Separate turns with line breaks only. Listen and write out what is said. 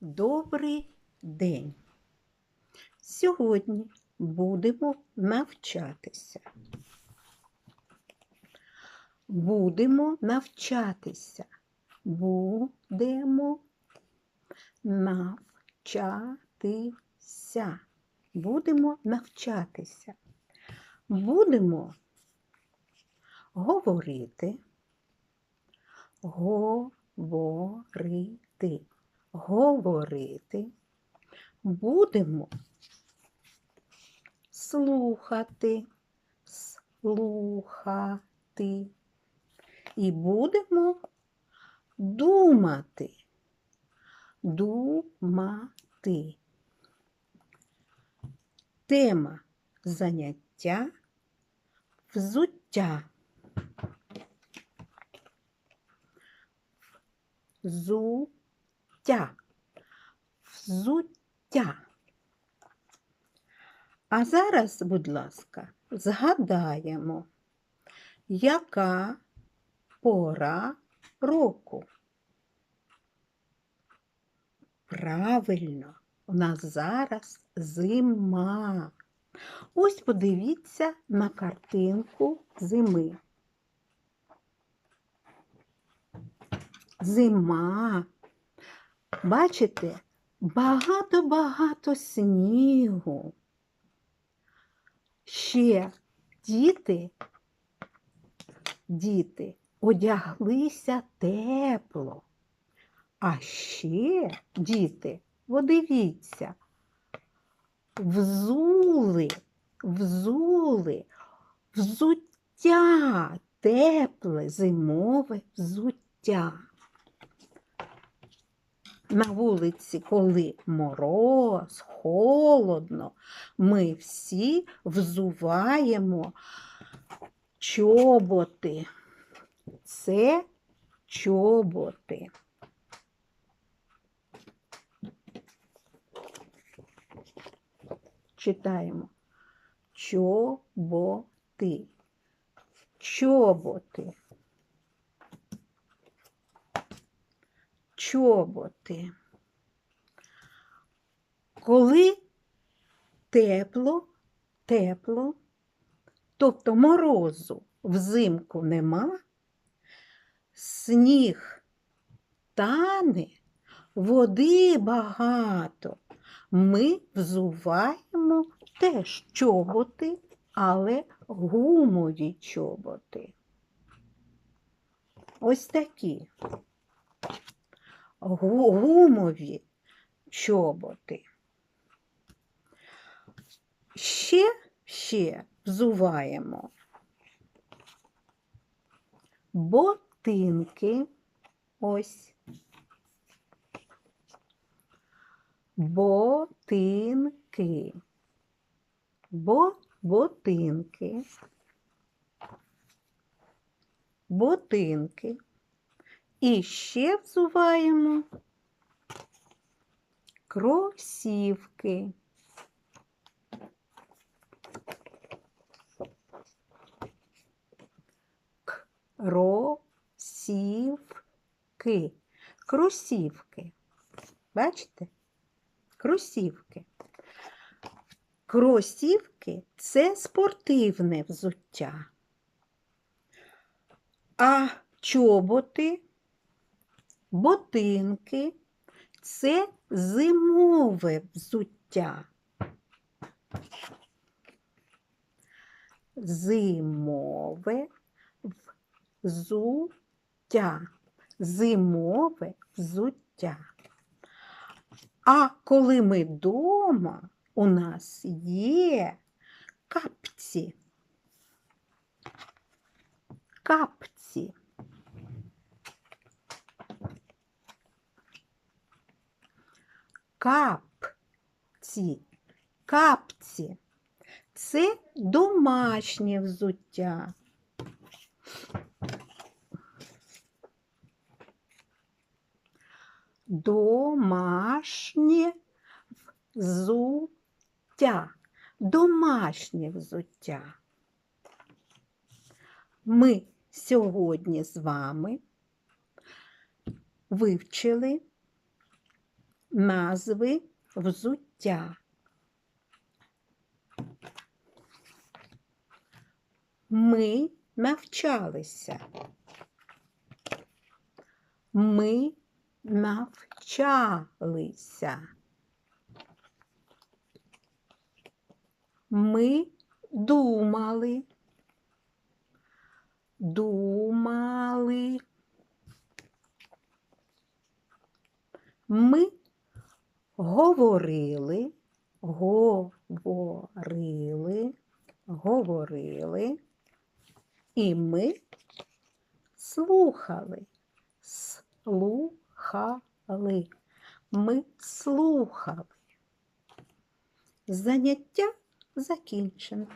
Добрий день! Сьогодні будемо навчатися. Будемо навчатися. Будемо навчатися. Будемо навчатися. Будемо говорити, говорити, говорити. Будемо слухати, слухати. І будемо думати, думати. Тема заняття взуття. Взуття. Взуття. А зараз, будь ласка, згадаємо, яка пора року. Правильно, у нас зараз зима. Ось подивіться на картинку зими. Зима. Бачите, багато-багато снігу. Ще діти, діти одяглися тепло. А ще, діти, подивіться, взули, взули, взуття, тепле зимове взуття. На вулиці, коли мороз, холодно, ми всі взуваємо чоботи. Це чоботи. Читаємо. Чоботи. Чоботи. Чоботи. Коли тепло, тепло, тобто морозу взимку нема, сніг тане, води багато. Ми взуваємо теж чоботи, але гумові чоботи. Ось такі гумові чоботи. Ще, ще взуваємо ботинки. Ось. Ботинки. Бо, ботинки. Ботинки. І ще взуваємо кросівки. Кросівки. Кросівки. Бачите? Кросівки. Кросівки це спортивне взуття. А чоботи, ботинки це зимове взуття. Зимове взуття. Зимове взуття. А коли ми вдома, у нас є капці. Капці. Капці. Капці. Це домашнє взуття. Домашнє взуття. Домашнє взуття. Ми сьогодні з вами вивчили назви взуття. Ми навчалися. Ми навчалися. Ми думали. Думали. Ми говорили, говорили, говорили, і ми слухали, слухали. Ми слухали. Заняття закінчено.